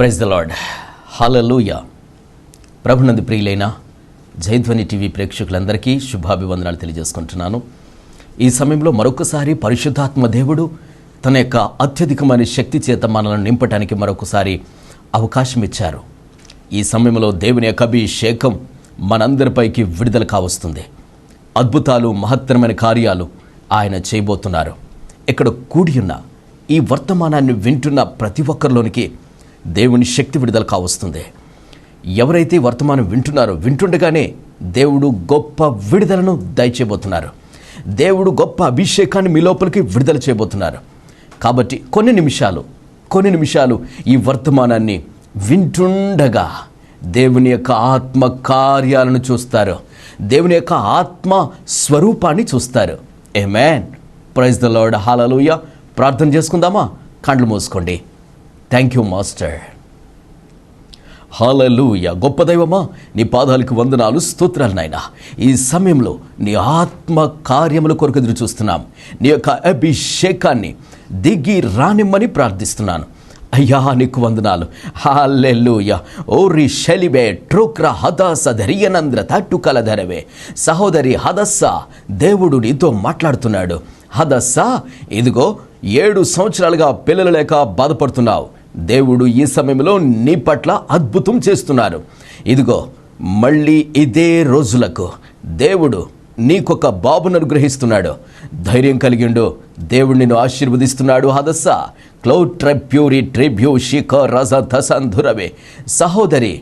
Praise the lord hallelujah ప్రభునంది ప్రియులైన Jayadhwani TV ప్రేక్షకులందరికీ శుభాభివందనాలు తెలియజేసుకుంటున్నాను. ఈ సమయంలో మరొకసారి పరిశుద్ధాత్మ దేవుడు తన యొక్క అత్యధికమైన శక్తి చేత మనల్ని నింపటానికి మరొకసారి అవకాశం ఇచ్చారు. ఈ సమయంలో దేవుని యొక్క అభిషేకం మనందరిపైకి విడుదల కావస్తుంది. అద్భుతాలు మహత్తరమైన కార్యాలు ఆయన చేయబోతున్నారు. ఇక్కడ కూడి ఉన్న ఈ వర్తమానాన్ని వింటున్న ప్రతి ఒక్కరిలోనికి దేవుని శక్తి విడుదల కావస్తుంది. ఎవరైతే వర్తమానం వింటున్నారో వింటుండగానే దేవుడు గొప్ప విడుదలను దయచేయబోతున్నారు. దేవుడు గొప్ప అభిషేకాన్ని మీ లోపలికి విడుదల చేయబోతున్నారు. కాబట్టి కొన్ని నిమిషాలు కొన్ని నిమిషాలు ఈ వర్తమానాన్ని వింటుండగా దేవుని యొక్క ఆత్మ కార్యాలను చూస్తారు. దేవుని యొక్క ఆత్మ స్వరూపాన్ని చూస్తారు. Amen praise the Lord hallelujah ప్రార్థన చేసుకుందామా? కండ్లు మూసుకోండి. థ్యాంక్ యూ మాస్టర్ హాలూయ గొప్ప దైవమా నీ పాదాలకు వందనాలు స్తోత్రాలు నాయన. ఈ సమయంలో నీ ఆత్మ కార్యముల కొరకు ఎదురు చూస్తున్నాం. నీ యొక్క అభిషేకాన్ని దిగి రానిమ్మని ప్రార్థిస్తున్నాను. అయ్యా నీకు వందనాలు. హాలెల్లుయ ఓరి షలిబే ట్రోక్ర హదాస ధరియనంద్ర తట్టుకల ధరవే. సహోదరి హదస్స దేవుడు నీతో మాట్లాడుతున్నాడు. హదస్స ఇదిగో ఏడు సంవత్సరాలుగా పిల్లలు లేక బాధపడుతున్నావు. దేవుడు ఈ సమయంలో నీ పట్ల అద్భుతం చేస్తున్నారు. ఇదిగో మళ్ళీ ఇదే రోజులకు దేవుడు నీకొక బాబును అనుగ్రహిస్తున్నాడు. ధైర్యం కలిగిండు దేవుడు నిన్ను ఆశీర్వదిస్తున్నాడు హదస్స. క్లౌడ్ ట్రెప్యూరి ట్రిబ్యూ శిఖ రజ ధసంధురవే సహోదరి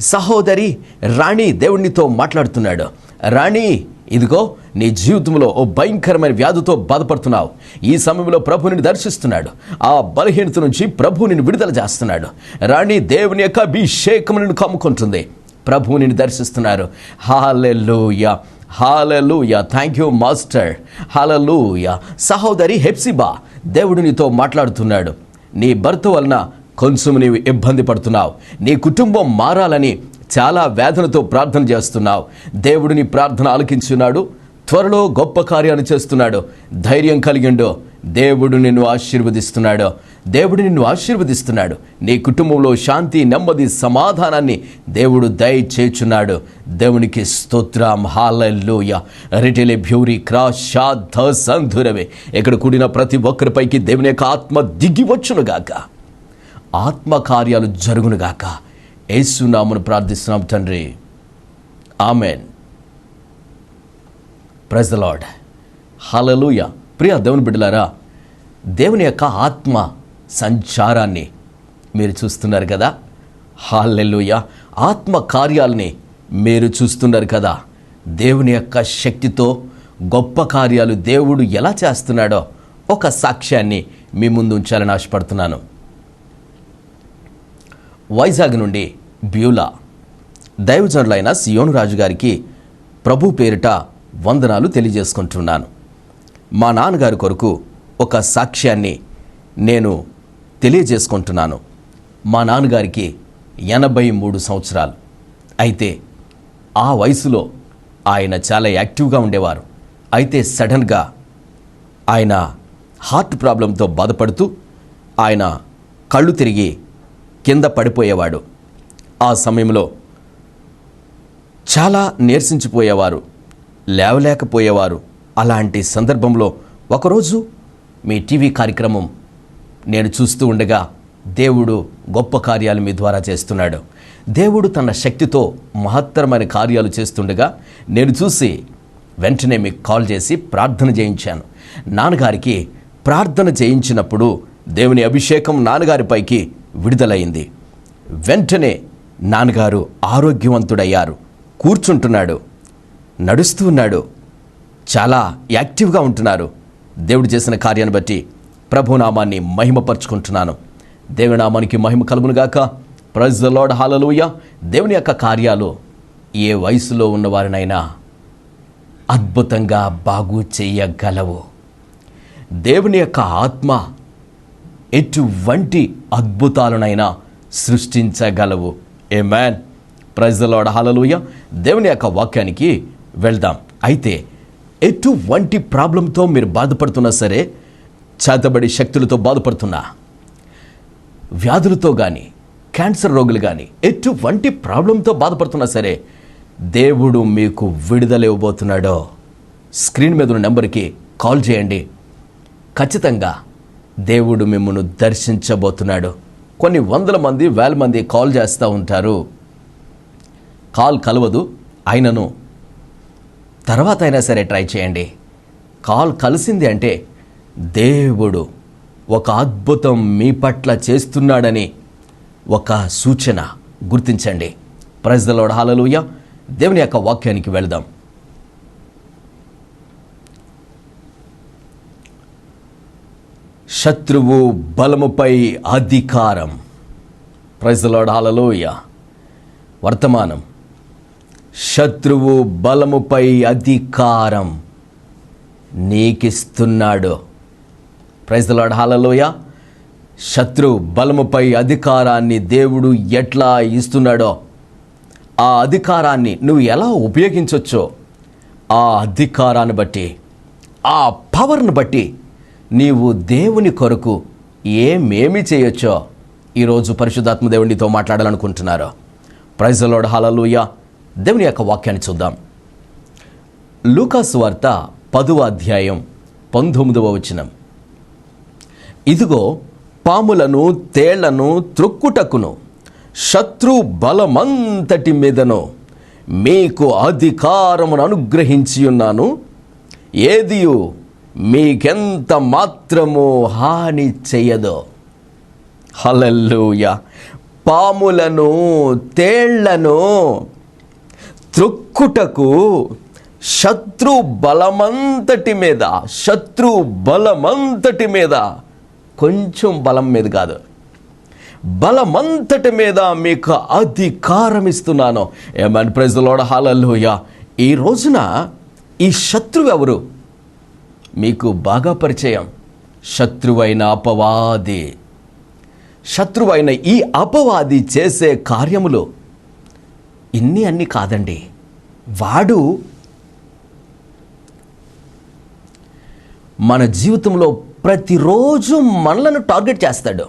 సహోదరి రాణి దేవుడినితో మాట్లాడుతున్నాడు. రాణి ఇదిగో నీ జీవితంలో ఓ భయంకరమైన వ్యాధితో బాధపడుతున్నావు. ఈ సమయంలో ప్రభు నిన్ను దర్శిస్తున్నాడు. ఆ బలహీనత నుంచి ప్రభు నిన్ను విడుదల చేస్తున్నాడు. రాణి దేవుని యొక్క అభిషేకం నిన్ను కమ్ముకుంటుంది ప్రభువు నిన్ను దర్శిస్తున్నారు. Hallelujah hallelujah thank you master hallelujah సహోదరి హెప్సిబా దేవుడు నీతో మాట్లాడుతున్నాడు. నీ భర్త వలన కొంచెం నీవు ఇబ్బంది పడుతున్నావు. నీ కుటుంబం మారాలని చాలా వేదనతో ప్రార్థన చేస్తున్నావు. దేవుడు నీ ప్రార్థన ఆలకించున్నాడు. త్వరలో గొప్ప కార్యాన్ని చేస్తున్నాడు. ధైర్యం కలిగిండు. దేవుడు నిన్ను ఆశీర్వదిస్తున్నాడు. దేవుడు నిన్ను ఆశీర్వదిస్తున్నాడు. నీ కుటుంబంలో శాంతి నెమ్మది సమాధానాన్ని దేవుడు దయచేచున్నాడు. దేవునికి స్తోత్రం. హాలూయ రిటెలే భ్యూరి క్రాషాధ సంధురవే ఇక్కడ కూడిన ప్రతి ఒక్కరిపైకి దేవుని యొక్క ఆత్మ దిగివచ్చునుగాక ఆత్మకార్యాలు జరుగునుగాక ఏసునామును ప్రార్థిస్తున్నాం తండ్రి. Amen. Praise the Lord hallelujah ప్రియ దేవుని బిడ్డలారా దేవుని యొక్క ఆత్మ సంచారాన్ని మీరు చూస్తున్నారు కదా? హాలెలుయ ఆత్మ కార్యాలని మీరు చూస్తున్నారు కదా? దేవుని యొక్క శక్తితో గొప్ప కార్యాలు దేవుడు ఎలా చేస్తున్నాడో ఒక సాక్ష్యాన్ని మీ ముందు ఉంచాలని ఆశపడుతున్నాను. వైజాగ్ నుండి బ్యూలా దైవజనులైన సియోను రాజు గారికి ప్రభు పేరిట వందనాలు తెలియజేసుకుంటున్నాను. మా నాన్నగారి కొరకు ఒక సాక్ష్యాన్ని నేను తెలియజేసుకుంటున్నాను. మా నాన్నగారికి ఎనభై మూడు సంవత్సరాలు. అయితే ఆ వయసులో ఆయన చాలా యాక్టివ్గా ఉండేవారు. అయితే సడన్గా ఆయన హార్ట్ ప్రాబ్లంతో బాధపడుతూ ఆయన కళ్ళు తిరిగి కింద పడిపోయేవాడు. ఆ సమయంలో చాలా నీరసించిపోయేవారు. లేవలేకపోయేవారు. అలాంటి సందర్భంలో ఒకరోజు మీ టీవీ కార్యక్రమం నేను చూస్తూ ఉండగా దేవుడు గొప్ప కార్యాలు మీ ద్వారా చేస్తున్నాడు. దేవుడు తన శక్తితో మహత్తరమైన కార్యాలు చేస్తుండగా నేను చూసి వెంటనే మీకు కాల్ చేసి ప్రార్థన చేయించాను. నాన్నగారికి ప్రార్థన చేయించినప్పుడు దేవుని అభిషేకం నాన్నగారిపైకి విడుదలైంది. వెంటనే నాన్నగారు ఆరోగ్యవంతుడయ్యారు. కూర్చుంటున్నాడు. నడుస్తూ ఉన్నాడు. చాలా యాక్టివ్గా ఉంటున్నారు. దేవుడు చేసిన కార్యాన్ని బట్టి ప్రభునామాన్ని మహిమపరుచుకుంటున్నాను. దేవుని నామానికి మహిమ కలుగునుగాక ప్రైజ్ ద లార్డ్ దేవుని యొక్క కార్యాలు ఏ వయసులో ఉన్నవారినైనా అద్భుతంగా బాగు చేయగలవు. దేవుని యొక్క ఆత్మ ఎటువంటి అద్భుతాలనైనా సృష్టించగలవు. ఏ మ్యాన్ ప్రజలోడ హలలుయ దేవుని యొక్క వాక్యానికి వెళ్దాం. అయితే ఎటువంటి ప్రాబ్లంతో మీరు బాధపడుతున్నా సరే చేతబడి శక్తులతో బాధపడుతున్నా? వ్యాధులతో కానీ క్యాన్సర్ రోగులు కానీ ఎటువంటి ప్రాబ్లంతో బాధపడుతున్నా సరే దేవుడు మీకు విడుదల ఇవ్వబోతున్నాడో. స్క్రీన్ మీద ఉన్న నెంబర్కి కాల్ చేయండి. ఖచ్చితంగా దేవుడు మిమ్మల్ని దర్శించబోతున్నాడు. కొన్ని వందల మంది వేల మంది కాల్ చేస్తూ ఉంటారు. కాల్ కలవదు ఆయనను తర్వాత అయినా సరే ట్రై చేయండి. కాల్ కలిసింది అంటే దేవుడు ఒక అద్భుతం మీ పట్ల చేస్తున్నాడని ఒక సూచన గుర్తించండి. ప్రజలలోడ హాలలుయ దేవుని యొక్క వాక్యానికి వెళదాం. శత్రువు బలముపై అధికారం. ప్రజలలోడ హాలలోయ వర్తమానం. శత్రువు బలముపై అధికారం నీకిస్తున్నాడు. ప్రైజ్లాడ్ హాలలోయ శత్రు బలముపై అధికారాన్ని దేవుడు ఎట్లా ఇస్తున్నాడో ఆ అధికారాన్ని నువ్వు ఎలా ఉపయోగించవచ్చో ఆ అధికారాన్ని బట్టి ఆ పవర్ను బట్టి నీవు దేవుని కొరకు ఏమేమి చేయొచ్చో ఈరోజు పరిశుద్ధాత్మ దేవునితో మాట్లాడాలనుకుంటున్నారు. ప్రైజలోడ్ హాలలుయ దేవుని యొక్క వాక్యాన్ని చూద్దాం. లూకాసు వార్త పదువ అధ్యాయం పంతొమ్మిదవ వచనం. ఇదిగో పాములను తేళ్ళను త్రొక్కుటకును శత్రు బలమంతటి మీదను మీకు అధికారమును అనుగ్రహించి ఉన్నాను ఏదియు? మీకెంత మాత్రము హాని చెయ్యదో హలల్లుయ. పాములను తేళ్ళను త్రొక్కుటకు శత్రు బలమంతటి మీద శత్రు బలమంతటి మీద కొంచెం బలం మీద కాదు. బలమంతటి మీద మీకు అధికారం ఇస్తున్నాను ఏమని ప్రజలోడ హాలల్లోయ ఈ రోజున ఈ శత్రువు ఎవరు? మీకు బాగా పరిచయం. శత్రువైన అపవాది. శత్రువైన ఈ అపవాది చేసే కార్యములు ఇన్ని అన్ని కాదండి. వాడు మన జీవితంలో ప్రతిరోజు మనలను టార్గెట్ చేస్తాడు.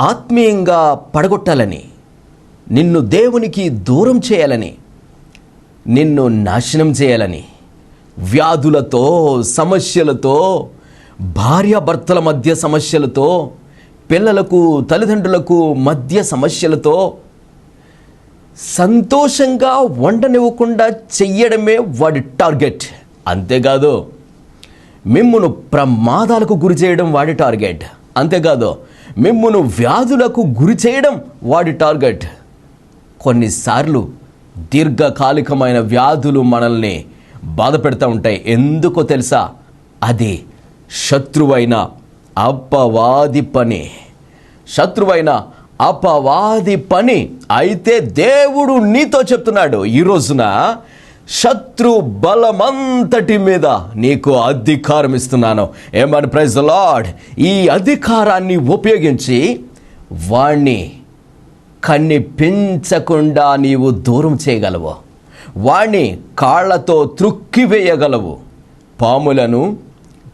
ఆత్మీయంగా పడగొట్టాలని నిన్ను దేవునికి దూరం చేయాలని నిన్ను నాశనం చేయాలని వ్యాధులతో సమస్యలతో భార్యాభర్తల మధ్య సమస్యలతో పిల్లలకు తల్లిదండ్రులకు మధ్య సమస్యలతో సంతోషంగా వండనివ్వకుండా చెయ్యడమే వాడి టార్గెట్. అంతేకాదు మిమ్మును ప్రమాదాలకు గురి చేయడం వాడి టార్గెట్. అంతేకాదు మిమ్మును వ్యాధులకు గురి చేయడం వాడి టార్గెట్. కొన్నిసార్లు దీర్ఘకాలికమైన వ్యాధులు మనల్ని బాధ పెడతా ఉంటాయి. ఎందుకో తెలుసా? అది శత్రువైన అపవాది పని. శత్రువైన అపవాది పని అయితే దేవుడు నీతో చెప్తున్నాడు ఈ రోజున శత్రు బలమంతటి మీద నీకు అధికారం ఇస్తున్నాను. ఏమని? ప్రైజ్ లార్డ్ ఈ అధికారాన్ని ఉపయోగించి వాణ్ణి కనిపించకుండా నీవు దూరం చేయగలవు. వాణ్ణి కాళ్ళతో త్రుక్కివేయగలవు పాములను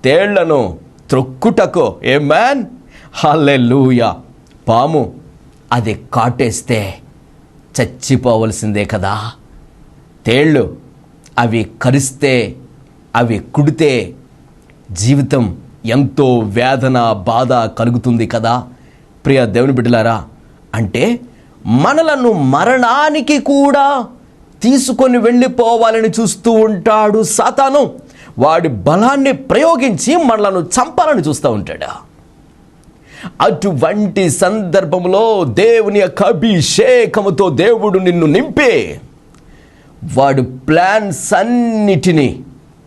తేళ్ళను త్రొక్కుటకు. ఏ మ్యాన్ హల్లెలూయా పాము అది కాటేస్తే చచ్చిపోవలసిందే కదా. తేళ్ళు అవి కరిస్తే అవి కుడితే జీవితం ఎంతో వేదన బాధ కలుగుతుంది కదా. ప్రియ దేవుని బిడ్డలారా అంటే మనలను మరణానికి కూడా తీసుకొని వెళ్ళిపోవాలని చూస్తూ ఉంటాడు సాతాను. వాడి బలాన్ని ప్రయోగించి మనలను చంపాలని చూస్తూ ఉంటాడు. అటువంటి సందర్భంలో దేవుని యొక్క అభిషేకముతో దేవుడు నిన్ను నింపే. వాడు ప్లాన్స్ అన్నిటినీ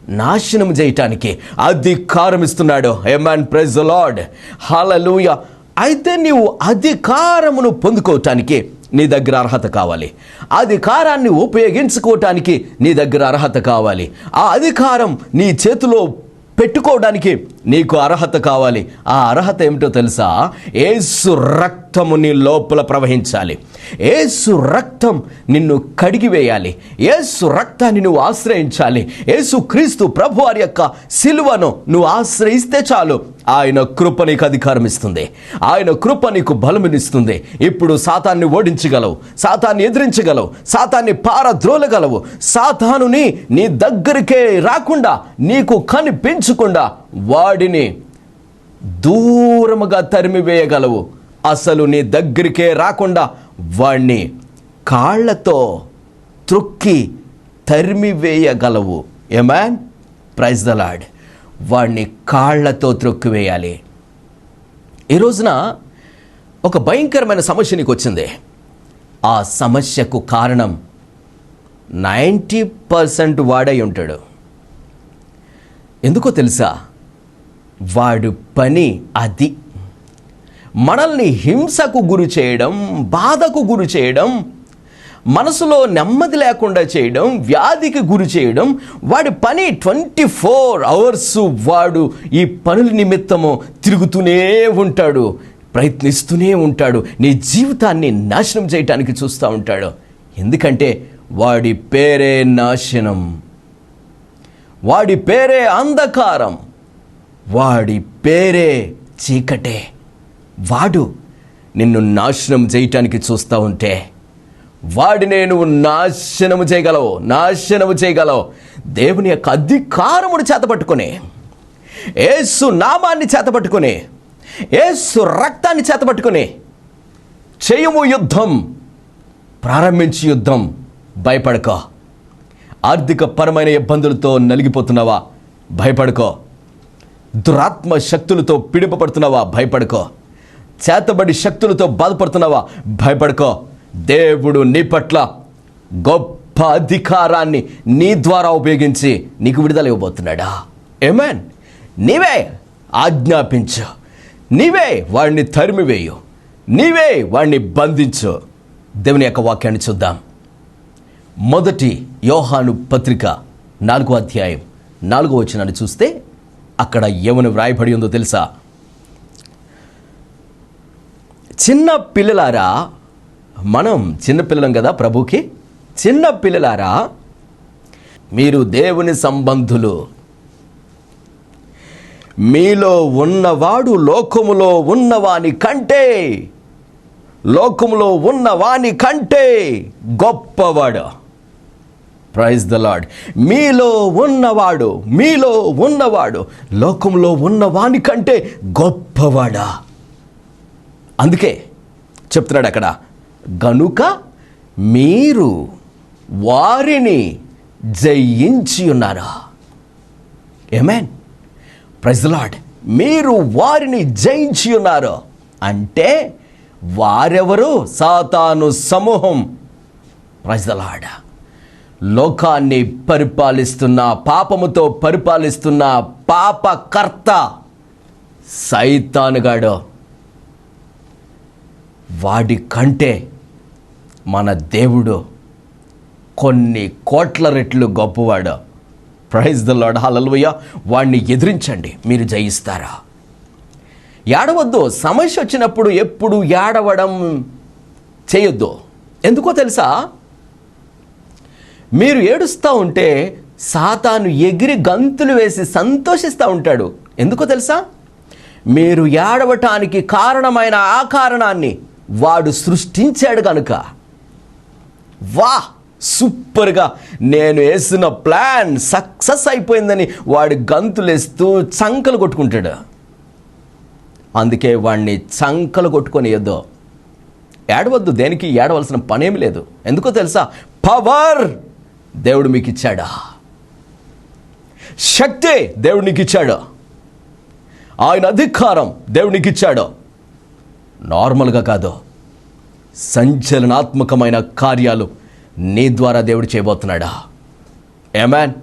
నాశనం చేయటానికి అధికారం ఇస్తున్నాడు ఎమాన్ ప్రెజ్ లార్డ్ హాలూయ అయితే నీవు అధికారమును పొందుకోవటానికి నీ దగ్గర అర్హత కావాలి. అధికారాన్ని ఉపయోగించుకోవటానికి నీ దగ్గర అర్హత కావాలి. ఆ అధికారం నీ చేతిలో పెట్టుకోవడానికి నీకు అర్హత కావాలి. ఆ అర్హత ఏమిటో తెలుసా? ఏసు రక్తము నీ లోపల ప్రవహించాలి. ఏసు రక్తం నిన్ను కడిగివేయాలి ఏసు రక్తాన్ని నువ్వు ఆశ్రయించాలి. ఏసు క్రీస్తు ప్రభు వారి యొక్క సిలువను నువ్వు ఆశ్రయిస్తే చాలు. ఆయన కృప నీకు అధికారం ఇస్తుంది. ఆయన కృప నీకు బలమునిస్తుంది ఇప్పుడు సాతాన్ని ఓడించగలవు. సాతాన్ని ఎదిరించగలవు. సాతాన్ని పారద్రోలగలవు. సాతానుని నీ దగ్గరికే రాకుండా నీకు కనిపించకుండా వాడిని దూరముగా తరిమివేయగలవు. అసలు నీ దగ్గరికే రాకుండా వాణ్ణి కాళ్ళతో త్రొక్కి తరిమివేయగలవు. ఏమాన్ ప్రైజ్ ద లాడ్ వాణ్ణి కాళ్ళతో త్రొక్కివేయాలి. ఈ రోజున ఒక భయంకరమైన సమస్య నీకు వచ్చింది ఆ సమస్యకు కారణం నైంటీ పర్సెంట్ వాడై ఉంటాడు. ఎందుకో తెలుసా? వాడు పని అది. మనల్ని హింసకు గురి చేయడం బాధకు గురి చేయడం మనసులో నెమ్మది లేకుండా చేయడం వ్యాధికి గురి చేయడం వాడి పని ట్వంటీ ఫోర్ అవర్స్ వాడు ఈ పనుల నిమిత్తము తిరుగుతూనే ఉంటాడు ప్రయత్నిస్తూనే ఉంటాడు నీ జీవితాన్ని నాశనం చేయటానికి చూస్తూ ఉంటాడు. ఎందుకంటే వాడి పేరే నాశనం వాడి పేరే అంధకారం. వాడి పేరే చీకటే. వాడు నిన్ను నాశనం చేయటానికి చూస్తూ ఉంటే వాడినే నువ్వు నాశనము చేయగలవు నాశనము చేయగలవు దేవుని యొక్క అధికారమును చేతపట్టుకుని ఏసు నామాన్ని చేతపట్టుకుని ఏసు రక్తాన్ని చేతపట్టుకుని చేయము యుద్ధం ప్రారంభించి యుద్ధం. భయపడకో. ఆర్థిక పరమైన ఇబ్బందులతో నలిగిపోతున్నావా? భయపడుకో. దురాత్మ శక్తులతో పిడిపబడుతున్నావా భయపడుకో. చేతబడి శక్తులతో బాధపడుతున్నావా? భయపడుకో. దేవుడు నీ పట్ల గొప్ప అధికారాన్ని నీ ద్వారా ఉపయోగించి నీకు విడుదల ఇవ్వబోతున్నాడా? ఏమేన్ నీవే ఆజ్ఞాపించు. నీవే వాడిని తరిమివేయు. నీవే వాడిని బంధించు. దేవుని యొక్క వాక్యాన్ని చూద్దాం. మొదటి యోహాను పత్రిక నాలుగో అధ్యాయం నాలుగో వచనాన్ని చూస్తే అక్కడ ఏమని వ్రాయబడి ఉందో తెలుసా? చిన్న పిల్లలారా మనం చిన్నపిల్లలం కదా ప్రభుకి? చిన్న పిల్లలారా మీరు దేవుని సంబంధులు. మీలో ఉన్నవాడు లోకములో ఉన్నవాని కంటే లోకములో ఉన్నవాని కంటే గొప్పవాడు. ప్రైజ్ ద లాడ్ మీలో ఉన్నవాడు మీలో ఉన్నవాడు లోకంలో ఉన్నవాని కంటే గొప్పవాడా? అందుకే చెప్తున్నాడు అక్కడ గనుక మీరు వారిని జయించి ఉన్నారా? ఏమేన్ ప్రజలాడ్ మీరు వారిని జయించి ఉన్నారు? అంటే వారెవరు? సాతాను సమూహం. ప్రజలాడ లోకాన్ని పరిపాలిస్తున్న పాపముతో పరిపాలిస్తున్న పాపకర్త సైతానుగాడు వాడి కంటే మన దేవుడు కొన్ని కోట్ల రెట్లు గొప్పవాడు. ప్రైజ్ ద లాడ్ హలలుయ వాడిని ఎదిరించండి. మీరు జయిస్తారా? ఏడవద్దు. సమస్య వచ్చినప్పుడు ఎప్పుడు ఏడవడం చేయొద్దు. ఎందుకో తెలుసా? మీరు ఏడుస్తూ ఉంటే సాతాను ఎగిరి గంతులు వేసి సంతోషిస్తూ ఉంటాడు. ఎందుకో తెలుసా? మీరు ఏడవటానికి కారణమైన ఆ కారణాన్ని వాడు సృష్టించాడు కనుక వా! సూపర్గా నేను వేసిన ప్లాన్ సక్సెస్ అయిపోయిందని వాడు గంతులేస్తూ చంకలు కొట్టుకుంటాడు. అందుకే వాడిని చంకలు కొట్టుకొని ఏదో ఏడవద్దు దేనికి ఏడవలసిన పనేమి లేదు. ఎందుకో తెలుసా? పవర్! దేవుడు మీకు ఇచ్చాడా శక్తే దేవుడు నీకు ఇచ్చాడు ఆయన అధికారం దేవుడు నీకు ఇచ్చాడు నార్మల్గా కాదు. సంచలనాత్మకమైన కార్యాలు నీ ద్వారా దేవుడు చేయబోతున్నాడా? ఏమాన్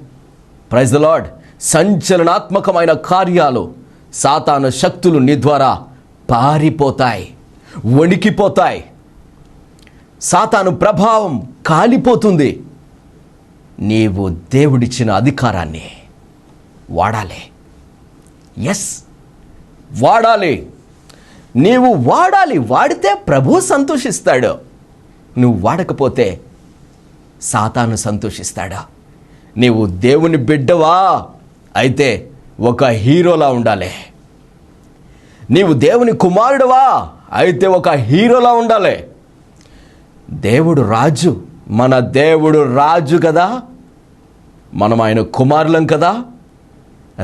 ప్రైజ్ ద లాడ్ సంచలనాత్మకమైన కార్యాలు సాతాను శక్తులు నీ ద్వారా పారిపోతాయి వణికిపోతాయి. సాతాను ప్రభావం కాలిపోతుంది. నీవు దేవుడిచ్చిన అధికారాన్ని వాడాలి. ఎస్ వాడాలి. నీవు వాడాలి వాడితే ప్రభు సంతోషిస్తాడు. నువ్వు వాడకపోతే సాతాను సంతోషిస్తాడా? నీవు దేవుని బిడ్డవా? అయితే ఒక హీరోలా ఉండాలి. నీవు దేవుని కుమారుడువా? అయితే ఒక హీరోలా ఉండాలి. దేవుడు రాజు మన దేవుడు రాజు కదా? మనం ఆయన కుమారులం కదా?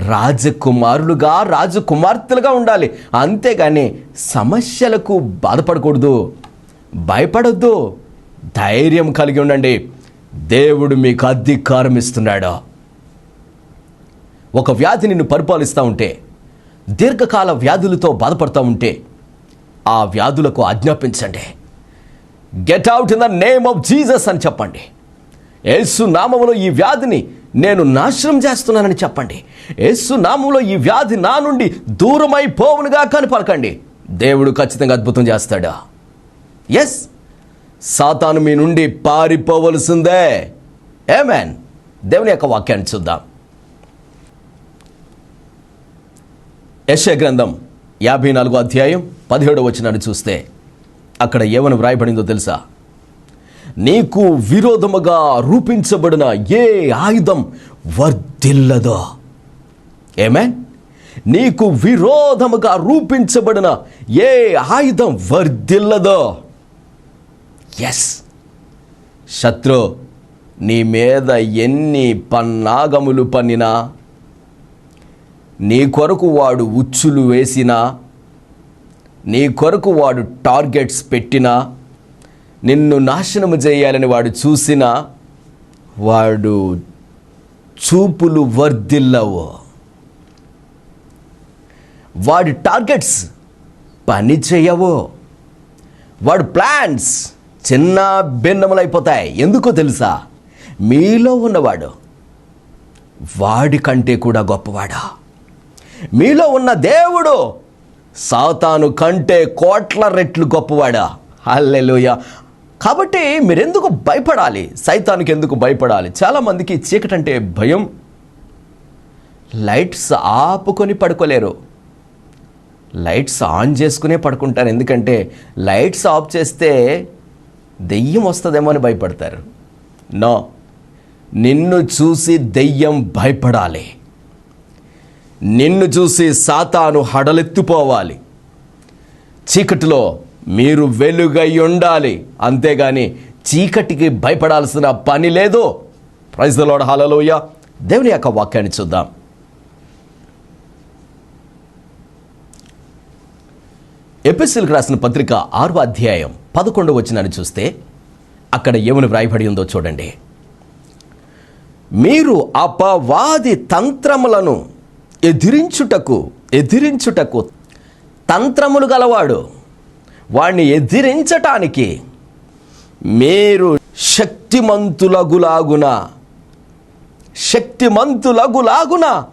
రాజకుమారులుగా రాజకుమార్తెలుగా ఉండాలి. అంతేగాని సమస్యలకు బాధపడకూడదు. భయపడొద్దు. ధైర్యం కలిగి ఉండండి. దేవుడు మీకు అధికారం ఇస్తున్నాడు. ఒక వ్యాధి నిన్ను పరిపాలిస్తూ ఉంటే దీర్ఘకాల వ్యాధులతో బాధపడుతూ ఉంటే ఆ వ్యాధులకు ఆజ్ఞాపించండి. Get out in the name of Jesus అని చెప్పండి. యేసు నామములో ఈ వ్యాధిని నేను నాశనం చేస్తున్నానని చెప్పండి. యేసు నామంలో ఈ వ్యాధి నా నుండి దూరమైపోవునుగా కానీ పలకండి దేవుడు ఖచ్చితంగా అద్భుతం చేస్తాడా? ఎస్ సాతాను మీ నుండి పారిపోవలసిందే. ఏమేన్ దేవుని యొక్క వాక్యాన్ని చూద్దాం. యశ గ్రంథం యాభై నాలుగో అధ్యాయం పదిహేడో వచ్చినాన్ని చూస్తే అక్కడ ఏమని వ్రాయబడిందో తెలుసా? నీకు విరోధముగా రూపించబడిన ఏ ఆయుధం వర్ధిల్లదో? ఏమేన్ నీకు విరోధముగా రూపించబడిన ఏ ఆయుధం వర్ధిల్లదో? ఎస్ శత్రు నీ మీద ఎన్ని పన్నాగములు పన్నినా నీ కొరకు వాడు ఉచ్చులు వేసినా నీ కొరకు వాడు టార్గెట్స్ పెట్టినా నిన్ను నాశనము చేయాలని వాడు చూసిన వాడు చూపులు వర్ధిల్లవు. వాడి టార్గెట్స్ పని చేయవు. వాడు ప్లాన్స్ చిన్న భిన్నములైపోతాయి. ఎందుకో తెలుసా? మీలో ఉన్నవాడు వాడి కంటే కూడా గొప్పవాడా? మీలో ఉన్న దేవుడు సాతాను కంటే కోట్ల రెట్లు గొప్పవాడా? అల్లెలుయ కాబట్టి మీరెందుకు భయపడాలి? సైతానికి ఎందుకు భయపడాలి? చాలామందికి చీకటి అంటే భయం. లైట్స్ ఆపుకొని పడుకోలేరు. లైట్స్ ఆన్ చేసుకునే పడుకుంటారు. ఎందుకంటే లైట్స్ ఆఫ్ చేస్తే దెయ్యం వస్తుందేమో అని భయపడతారు. నో. నిన్ను చూసి దెయ్యం భయపడాలి. నిన్ను చూసి సాతాను హడలెత్తిపోవాలి. చీకటిలో మీరు వెలుగై ఉండాలి. అంతేగాని చీకటికి భయపడాల్సిన పని లేదు. ప్రైజ్లోడ హాలలోయ దేవుని యొక్క వాక్యాన్ని చూద్దాం. ఎపిసిల్కి రాసిన పత్రిక ఆరో అధ్యాయం పదకొండు వచ్చినని చూస్తే అక్కడ ఏమని వ్రాయబడి ఉందో చూడండి. మీరు అపవాది తంత్రములను ఎదిరించుటకు ఎదిరించుటకు తంత్రములు గలవాడు వాణ్ణి ఎదిరించటానికి మీరు శక్తిమంతులగులాగున శక్తిమంతులగులాగున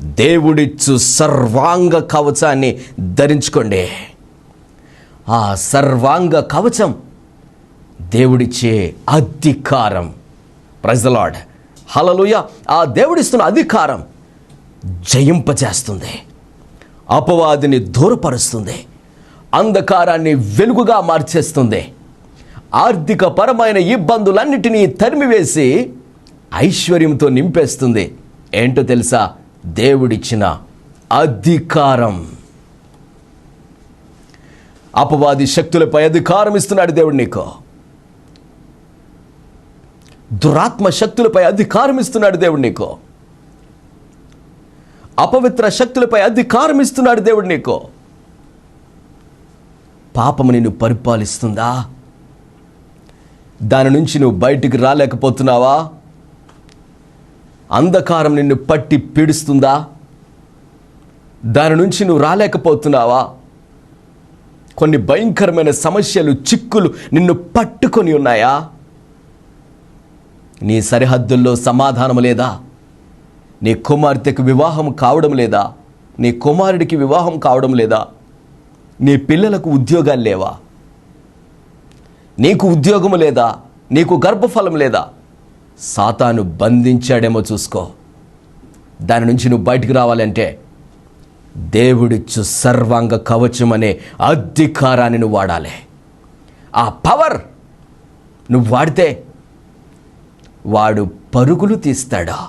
దేవుడిచ్చు సర్వాంగ కవచాన్ని ధరించుకోండి. ఆ సర్వాంగ కవచం దేవుడిచ్చే అధికారం. ప్రజలాడ్ హలలుయ ఆ దేవుడిస్తున్న అధికారం జయింపజేస్తుంది అపవాదిని దూరపరుస్తుంది. అంధకారాన్ని వెలుగుగా మార్చేస్తుంది. ఆర్థిక పరమైన ఇబ్బందులన్నిటినీ తరిమివేసి ఐశ్వర్యంతో నింపేస్తుంది. ఏంటో తెలుసా? దేవుడిచ్చిన అధికారం. అపవాది శక్తులపై అధికారం ఇస్తున్నాడు దేవుడు నీకు. దురాత్మ శక్తులపై అధికారం ఇస్తున్నాడు దేవుడు నీకు. అపవిత్ర శక్తులపై అధికారం ఇస్తున్నాడు దేవుడు నీకు. పాపము నిన్ను పరిపాలిస్తుందా? దాని నుంచి నువ్వు బయటికి రాలేకపోతున్నావా? అంధకారం నిన్ను పట్టి పీడిస్తుందా? దాని నుంచి నువ్వు రాలేకపోతున్నావా? కొన్ని భయంకరమైన సమస్యలు చిక్కులు నిన్ను పట్టుకొని ఉన్నాయా? నీ సరిహద్దుల్లో సమాధానం లేదా? నీ కుమార్తెకు వివాహం కావడం లేదా? నీ కుమారుడికి వివాహం కావడం లేదా? నీ పిల్లలకు ఉద్యోగాలు లేవా? నీకు ఉద్యోగము లేదా? నీకు గర్భఫలం లేదా? సాతాను బంధించాడేమో చూసుకో. దాని నుంచి నువ్వు బయటికి రావాలంటే దేవుడిచ్చు సర్వాంగ కవచం అనే అధికారాన్ని నువ్వు వాడాలి. ఆ పవర్ నువ్వు వాడితే వాడు పరుగులు తీస్తాడా?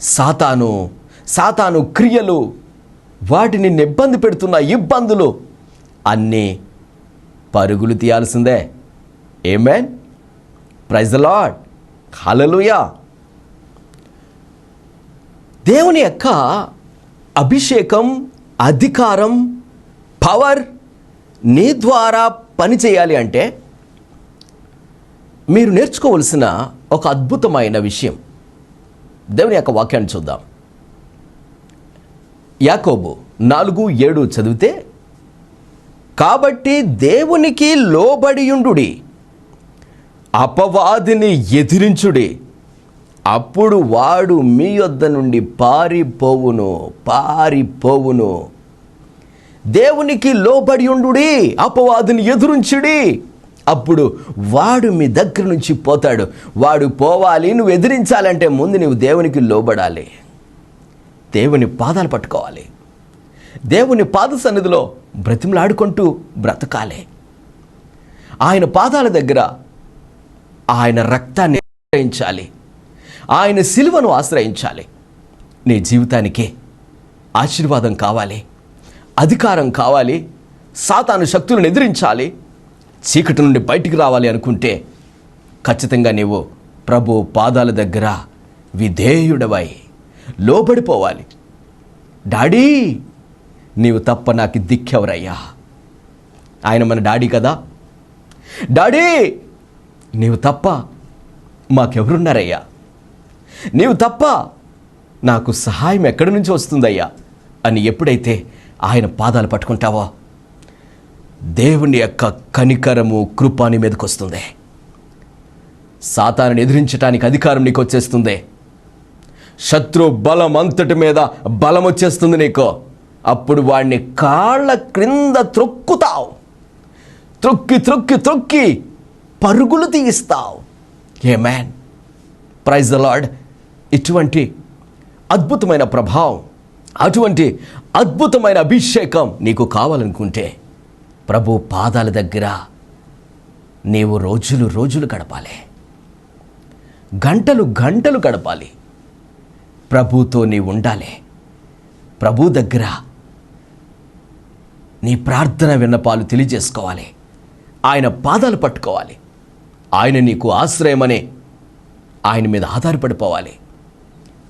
సాతాను సాతాను క్రియలు వాటిని ఇబ్బంది పెడుతున్న ఇబ్బందులు అన్నీ పరుగులు తీయాల్సిందే. ఏమేన్ ప్రైజ్ లాడ్ హలలుయా దేవుని యొక్క అభిషేకం అధికారం పవర్ నీ ద్వారా పని చేయాలి అంటే మీరు నేర్చుకోవలసిన ఒక అద్భుతమైన విషయం. దేవుని యొక్క వాక్యాన్ని చూద్దాం. యాకోబు నాలుగు ఏడు చదివితే కాబట్టి దేవునికి లోబడియుండుడి అపవాదిని ఎదిరించుడి. అప్పుడు వాడు మీ యొద్ద నుండి పారిపోవును పారిపోవును. దేవునికి లోబడి ఉండుడి అపవాదిని ఎదురించుడి. అప్పుడు వాడు మీ దగ్గర నుంచి పోతాడు. వాడు పోవాలి నువ్వు ఎదిరించాలంటే ముందు నువ్వు దేవునికి లోబడాలి. దేవుని పాదాలు పట్టుకోవాలి. దేవుని పాద సన్నిధిలో బ్రతిమలాడుకుంటూ బ్రతకాలి. ఆయన పాదాల దగ్గర ఆయన రక్తాన్ని ఆశ్రయించాలి. ఆయన సిలువను ఆశ్రయించాలి. నీ జీవితానికి ఆశీర్వాదం కావాలి. అధికారం కావాలి. సాతాను శక్తులను ఎదిరించాలి. చీకటి నుండి బయటికి రావాలి అనుకుంటే ఖచ్చితంగా నీవు ప్రభు పాదాల దగ్గర విధేయుడవై లోబడిపోవాలి. డాడీ! నీవు తప్ప నాకు దిక్కెవరయ్యా. ఆయన మన డాడీ కదా. డాడీ! నీవు తప్ప మాకెవరున్నారయ్యా? నీవు తప్ప నాకు సహాయం ఎక్కడి నుంచి వస్తుందయ్యా అని ఎప్పుడైతే ఆయన పాదాలు పట్టుకుంటావో దేవుని యొక్క కనికరము కృపాని మీదకి వస్తుంది సాతాను ఎదిరించడానికి అధికారం నీకు వచ్చేస్తుంది. శత్రు బలం అంతటి మీద బలం వచ్చేస్తుంది నీకు. అప్పుడు వాడిని కాళ్ళ క్రింద త్రొక్కుతావు. త్రొక్కి త్రొక్కి త్రొక్కి పరుగులు తీయిస్తావు. Amen? Praise the Lord ఇటువంటి అద్భుతమైన ప్రభావం అటువంటి అద్భుతమైన అభిషేకం నీకు కావాలనుకుంటే ప్రభు పాదాల దగ్గర నీవు రోజులు రోజులు గడపాలి. గంటలు గంటలు గడపాలి. ప్రభుతో నీవు ఉండాలి. ప్రభు దగ్గర నీ ప్రార్థన విన్నపాలు తెలియజేసుకోవాలి. ఆయన పాదాలు పట్టుకోవాలి. ఆయన నీకు ఆశ్రయమనే ఆయన మీద ఆధారపడిపోవాలి.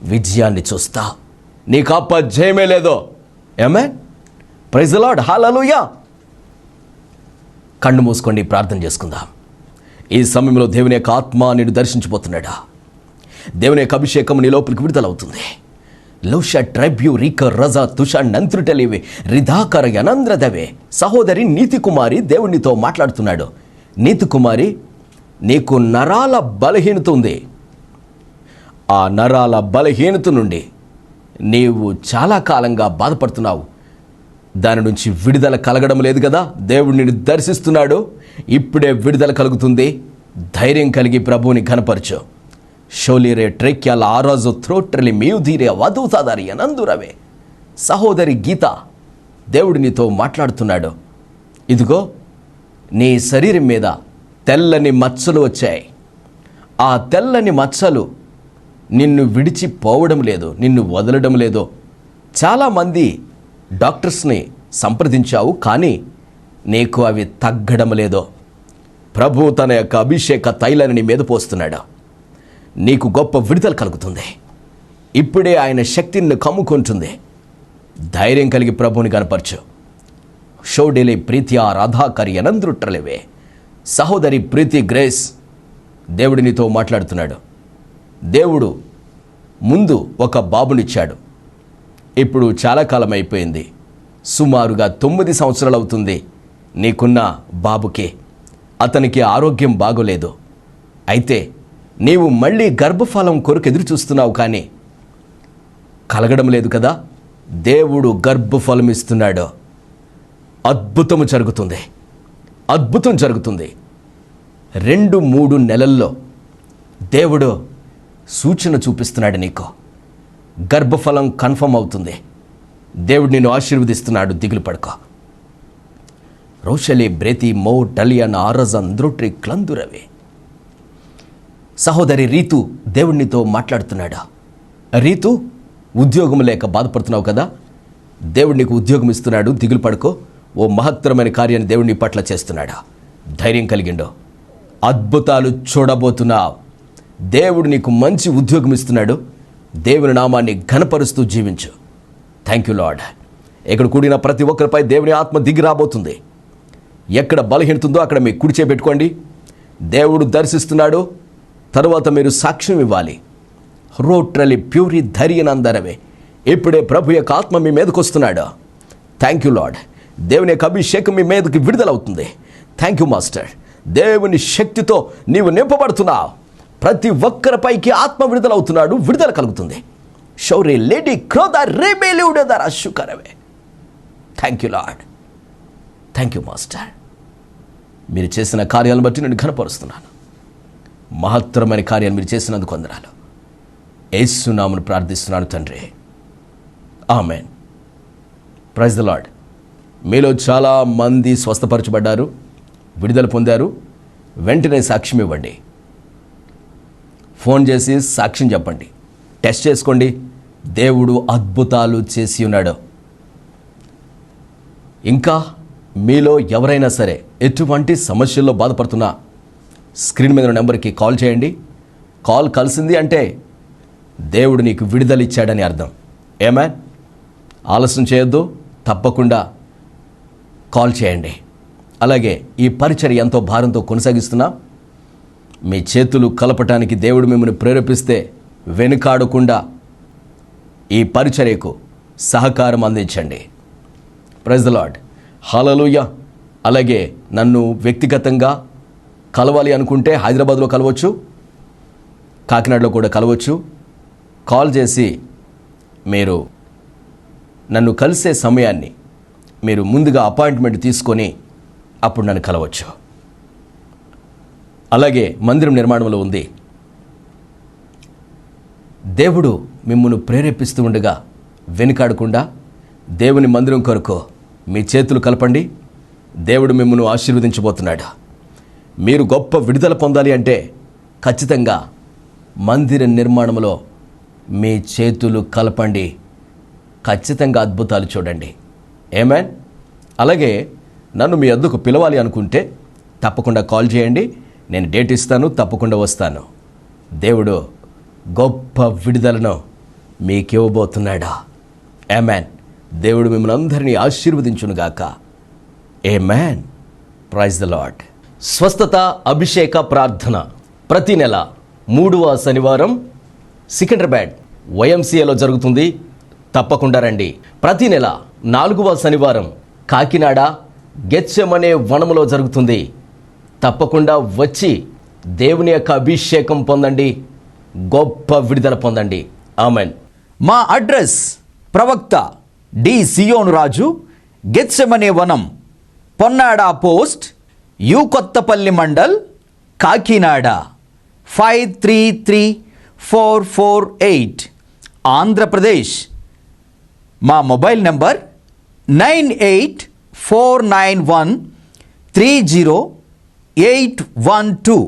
విజయాన్ని చూస్తా. నీకు అపజయమే లేదో. ఏమే ప్రైజ్ లాడ్ హాలలుయా కళ్ళు మూసుకోండి ప్రార్థన చేసుకుందాం. ఈ సమయంలో దేవుని యొక్క ఆత్మ నేను దర్శించిపోతున్నాడా? దేవుని యొక్క అభిషేకం నీ లోపలికి విడుదలవుతుంది. ಲೌಷ ట్రైబ్యూ రీక రజ తుష నంత్రుటలివి రిధాకర యనంద్రదవే సహోదరి నీతికుమారి దేవునితో మాట్లాడుతున్నాడు నీతి కుమారి నీకు నరాల బలహీనత ఉంది ఆ నరాల బలహీనత నుండి నీవు చాలా కాలంగా బాధపడుతున్నావు దాని నుంచి విడుదల కలగడం లేదు కదా దేవుడు నిన్ను దర్శిస్తున్నాడు ఇప్పుడే విడుదల కలుగుతుంది ధైర్యం కలిగి ప్రభువుని కనపరచు షోలిరే ట్రెక్యాల ఆరాజు త్రోట్రలి వధువు వధుతాదారి అనందురవే సహోదరి గీత దేవుడు నీతో మాట్లాడుతున్నాడు ఇదిగో నీ శరీరం మీద తెల్లని మచ్చలు వచ్చాయి ఆ తెల్లని మచ్చలు నిన్ను విడిచిపోవడం లేదు నిన్ను వదలడం లేదు చాలామంది డాక్టర్స్ని సంప్రదించావు కానీ నీకు అవి తగ్గడం లేదో ప్రభు తన యొక్క అభిషేక తైలాన్ని నీ మీద పోస్తున్నాడు నీకు గొప్ప విడుదల కలుగుతుంది. ఇప్పుడే ఆయన శక్తిని కమ్ముకుంటుంది. ధైర్యం కలిగి ప్రభుని కనపరచు. షోడేలే ఆ రాధాకరి అనందృట్రలేవే సహోదరి ప్రీతి గ్రేస్ దేవుడు నీతో మాట్లాడుతున్నాడు. దేవుడు ముందు ఒక బాబునిచ్చాడు. ఇప్పుడు చాలా కాలం అయిపోయింది. సుమారుగా తొమ్మిది సంవత్సరాలు అవుతుంది నీకున్న బాబుకి. అతనికి ఆరోగ్యం బాగోలేదు. అయితే నీవు మళ్ళీ గర్భఫలం కొరకు ఎదురు చూస్తున్నావు కానీ కలగడం లేదు కదా? దేవుడు గర్భఫలం ఇస్తున్నాడు అద్భుతము జరుగుతుంది. అద్భుతం జరుగుతుంది. రెండు మూడు నెలల్లో దేవుడు సూచన చూపిస్తున్నాడు నీకు. గర్భఫలం కన్ఫర్మ్ అవుతుంది. దేవుడు నిన్ను ఆశీర్వదిస్తున్నాడు. దిగులు పడుకో. రోషలి బ్రేతి మో టలియన్ ఆరజన్ ద్రుట్రి క్లందురవే. సహోదరి రీతు దేవుణ్ణితో మాట్లాడుతున్నాడా? రీతు ఉద్యోగం లేక బాధపడుతున్నావు కదా? దేవుడు నీకు ఉద్యోగం ఇస్తున్నాడు దిగులు పడుకో. ఓ మహత్తరమైన కార్యాన్ని దేవుడిని పట్ల చేస్తున్నాడా? ధైర్యం కలిగిండో. అద్భుతాలు చూడబోతున్నావు. దేవుడు నీకు మంచి ఉద్యోగం ఇస్తున్నాడు. దేవుని నామాన్ని ఘనపరుస్తూ జీవించు. థ్యాంక్ యూ లాడ్ ఇక్కడ కూడిన ప్రతి ఒక్కరిపై దేవుని ఆత్మ దిగి రాబోతుంది. ఎక్కడ బలహీనతుందో అక్కడ మీ కుడిచే పెట్టుకోండి. దేవుడు దర్శిస్తున్నాడు. తరువాత మీరు సాక్ష్యం ఇవ్వాలి. రోట్రలి ప్యూరి ధైర్యనందరమే ఇప్పుడే ప్రభు యొక్క ఆత్మ మీ మీదకి వస్తున్నాడు థ్యాంక్ యూ లాడ్ దేవుని యొక్క అభిషేకం మీ మీదకి విడుదలవుతుంది. థ్యాంక్ యూ మాస్టర్ దేవుని శక్తితో నీవు నింపబడుతున్నావు. ప్రతి ఒక్కరిపైకి ఆత్మ విడుదలవుతున్నాడు విడుదల కలుగుతుంది. శౌర్య లేడీ క్రోధ రేబేలివుడేదారా శుకరవే. Thank you Lord thank you master మీరు చేసిన కార్యాలను బట్టి నేను ఘనపరుస్తున్నాను. మహత్తరమైన కార్యాన్ని మీరు చేసినందుకు వందనాలు. ఏసునామను ప్రార్థిస్తున్నాను తండ్రి. ఆమెన్. ప్రైజ్ ద లాడ్ మీలో చాలా మంది స్వస్థపరచబడ్డారు విడుదల పొందారు. వెంటనే సాక్ష్యం ఇవ్వండి. ఫోన్ చేసి సాక్ష్యం చెప్పండి. టెస్ట్ చేసుకోండి. దేవుడు అద్భుతాలు చేసి ఉన్నాడు. ఇంకా మీలో ఎవరైనా సరే ఎటువంటి సమస్యల్లో బాధపడుతున్నా స్క్రీన్ మీద ఉన్న నెంబర్కి కాల్ చేయండి. కాల్ కలిసింది అంటే దేవుడు నీకు విడుదల ఇచ్చాడని అర్థం. ఏమే ఆలస్యం చేయొద్దు. తప్పకుండా కాల్ చేయండి. అలాగే ఈ పరిచర్య ఎంతో భారంతో కొనసాగిస్తున్నా. మీ చేతులు కలపటానికి దేవుడు మిమ్మల్ని ప్రేరేపిస్తే వెనుకాడకుండా ఈ పరిచర్యకు సహకారం అందించండి. ప్రెజ్ ద లాడ్ హలలుయ అలాగే నన్ను వ్యక్తిగతంగా కలవాలి అనుకుంటే హైదరాబాద్లో కలవచ్చు కాకినాడలో కూడా కలవచ్చు. కాల్ చేసి మీరు నన్ను కలిసే సమయాన్ని మీరు ముందుగా అపాయింట్మెంట్ తీసుకొని అప్పుడు నన్ను కలవచ్చు. అలాగే మందిరం నిర్మాణంలో ఉంది. దేవుడు మిమ్మల్ని ప్రేరేపిస్తూ ఉండగా వెనుకాడకుండా దేవుని మందిరం కొరకు మీ చేతులు కలపండి. దేవుడు మిమ్మల్ని ఆశీర్వదించబోతున్నాడు. మీరు గొప్ప విడుదల పొందాలి అంటే ఖచ్చితంగా మందిర నిర్మాణంలో మీ చేతులు కలపండి. ఖచ్చితంగా అద్భుతాలు చూడండి. ఏమేన్ అలాగే నన్ను మీ అద్దకు పిలవాలి అనుకుంటే తప్పకుండా కాల్ చేయండి. నేను డేట్ ఇస్తాను తప్పకుండా వస్తాను. దేవుడు గొప్ప విడుదలను మీకు ఇవ్వబోతున్నాడా? ఏమేన్ దేవుడు మిమ్మల్ని అందరినీ ఆశీర్వదించునుగాక. Amen praise the lord స్వస్థత అభిషేక ప్రార్థన. ప్రతి నెల మూడవ శనివారం సికింద్రాబాద్ వైఎంసీఏలో జరుగుతుంది. తప్పకుండా రండి. ప్రతి నెల నాలుగవ శనివారం కాకినాడ గెచ్చమనే వనములో జరుగుతుంది. తప్పకుండా వచ్చి దేవుని యొక్క అభిషేకం పొందండి. గొప్ప విడుదల పొందండి. ఆమెన్. మా అడ్రస్ ప్రవక్త డి సియోను రాజు గెచ్చమనే వనం Ponnada post U Kothapalli mandal Kakinada. Five three three four four eight Andhra Pradesh. మా mobile number nine eight four nine one three zero eight one two.